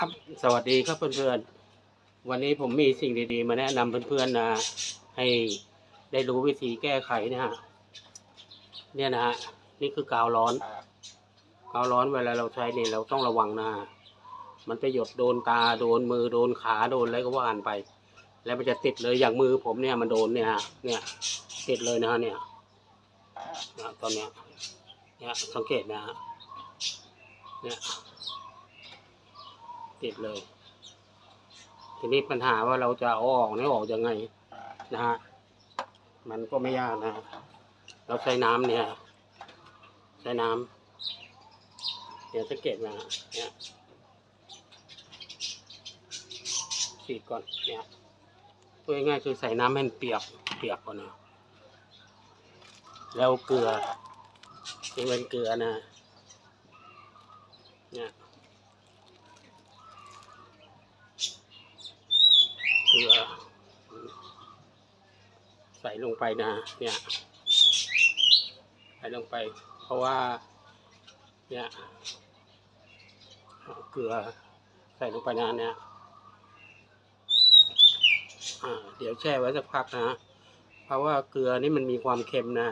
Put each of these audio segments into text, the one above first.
ครับสวัสดีครับเพื่อนๆ วันนี้ผมมีสิ่งดีๆ มาแนะนำเพื่อนๆนะให้ได้รู้วิธีแก้ไขนะฮะเนี่ยนะฮะนี่คือกาวร้อน กาวร้อนเวลาเราใช้เนี่ยเราต้องระวังนะมันไปหยดโดนตาโดนมือโดนขาโดนอะไรก็ว่ากันไป แล้วมันจะติดเลยอย่างมือผมเนี่ยมันโดนเนี่ยฮะเนี่ยติดเลยนะฮะเนี่ยนะตอนเนี้ยเนี่ยสังเกตนะฮะเนี่ย ติดเลย ทีนี้ปัญหาว่าเราจะเอาออกนี่ออกยังไงนะฮะ มันก็ไม่ยากนะ เราใช้น้ำเนี่ย ใช้น้ำเดี๋ยวสังเกตมาเนี่ยฉีดก่อนเนี่ยพูดง่ายๆคือใส่น้ำให้เปียกเปียกก่อนนะแล้วเกลือนี่เป็นเกลือนะเนี่ย เก ลือ ใส่ลงไปนะเนี่ยใส่ลงไป เพราะว่า เนี่ยเกลือใส่ลงไปนะเนี่ยเดี๋ยวแช่ไว้สักพักนะ เพราะว่าเกลือนี่มันมีความเค็มนะ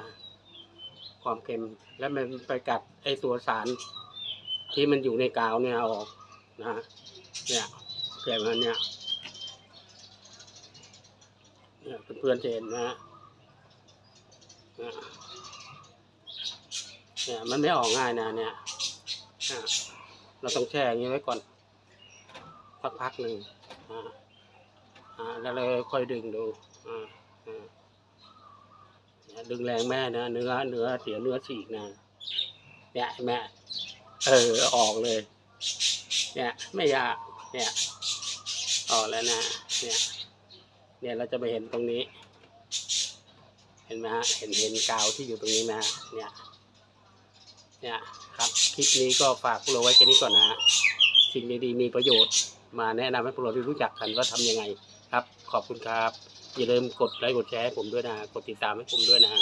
ความเค็ม แล้วมันไปกัดไอตัวสาร ที่มันอยู่ในกาวเนี่ยอออกนะ เนี่ยเกลือมันเนี่ย พื่อนๆจะเห็นนะฮะเนี่ยมันไม่ออกง่ายนะเนี่ยเราต้องแช่อย่างนี้ไว้ก่อนสักพักหนึ่งอ่าอ่าแล้วเราค่อยดึงดูอ่าอ่าเนี่ยดึงแรงแม่นะเนื้อเนื้อเสียเนื้อฉีกนะเนี่ยแม่เออออกเลย เนี่ยไม่ยากเนี่ยออกแล้วนะเนี่ย เนี่ยเราจะไปเห็นตรงนี้ เห็นไหมฮะเห็นเห็นกาวที่อยู่ตรงนี้ไหมฮะเนี่ยเนี่ยครับคลิปนี้ก็ฝากพวกเราไว้แค่นี้ก่อนนะฮะสิ่งดีๆมีประโยชน์ มาแนะนำให้พวกเราได้รู้จักกันว่าทำยังไงครับ ขอบคุณครับ อย่าลืมกดไลค์กดแชร์ให้ผมด้วยนะ กดติดตามให้ผมด้วยนะ